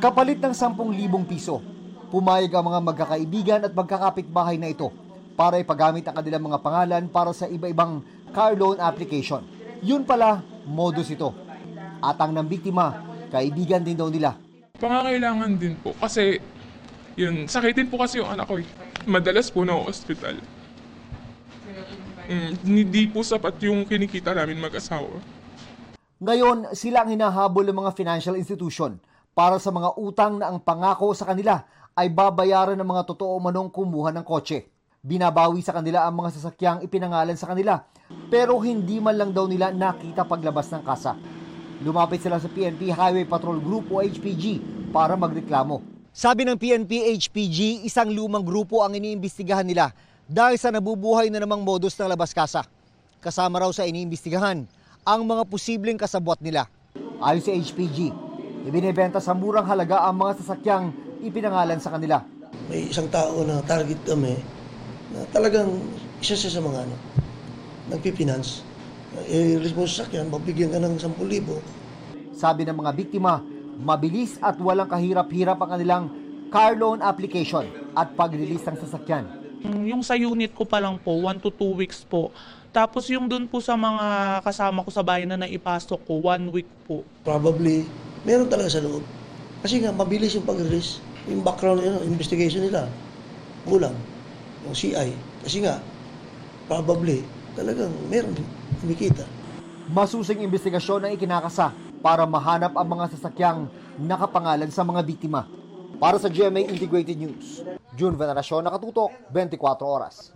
Kapalit ng 10,000 piso, pumayag ang mga magkakaibigan at magkakapitbahay na ito para ipagamit ang kanilang mga pangalan para sa iba-ibang car loan application. Yun pala, modus ito. At ang ng biktima, kaibigan din daw nila. Pangangailangan din po kasi yun, sakitin po kasi yung anak ko eh. Madalas po na hospital. Mm, hindi po sapat yung kinikita namin mag-asawa. Ngayon, sila ang hinahabol ng mga financial institution para sa mga utang na ang pangako sa kanila ay babayaran ng mga totoo manong kumuha ng kotse. Binabawi sa kanila ang mga sasakyang ipinangalan sa kanila pero hindi man lang daw nila nakita paglabas ng kasa. Lumapit sila sa PNP Highway Patrol Group o HPG para magreklamo. Sabi ng PNP HPG, isang lumang grupo ang iniimbestigahan nila dahil sa nabubuhay na namang modus ng labas kasa. Kasama raw sa iniimbestigahan ang mga posibleng kasabwat nila. Ayon sa HPG, ibinebenta sa murang halaga ang mga sasakyang ipinangalan sa kanila. may isang tao na target kami na talagang isa siya sa mga ano, nagpipinance. I-release mo sa sakyan, mabigyan ka ng 10,000. Sabi ng mga biktima, mabilis at walang kahirap-hirap ang kanilang car loan application at pag-release ng sasakyan. Mm, Yung sa unit ko pa lang po, 1 to 2 weeks po. Tapos yung dun po sa mga kasama ko sa bahay na naipasok ko, 1 week po. Probably, meron talaga sa loob. Kasi nga, mabilis yung pag-release. Yung background ano, investigation nila, kulang. Yung CI. Kasi nga, probably, talagang meron kumikita. Masusing investigasyon ang ikinakasa para mahanap ang mga sasakyang nakapangalan sa mga biktima. Para sa GMA Integrated News, June Veneracion, nakatutok, 24 oras.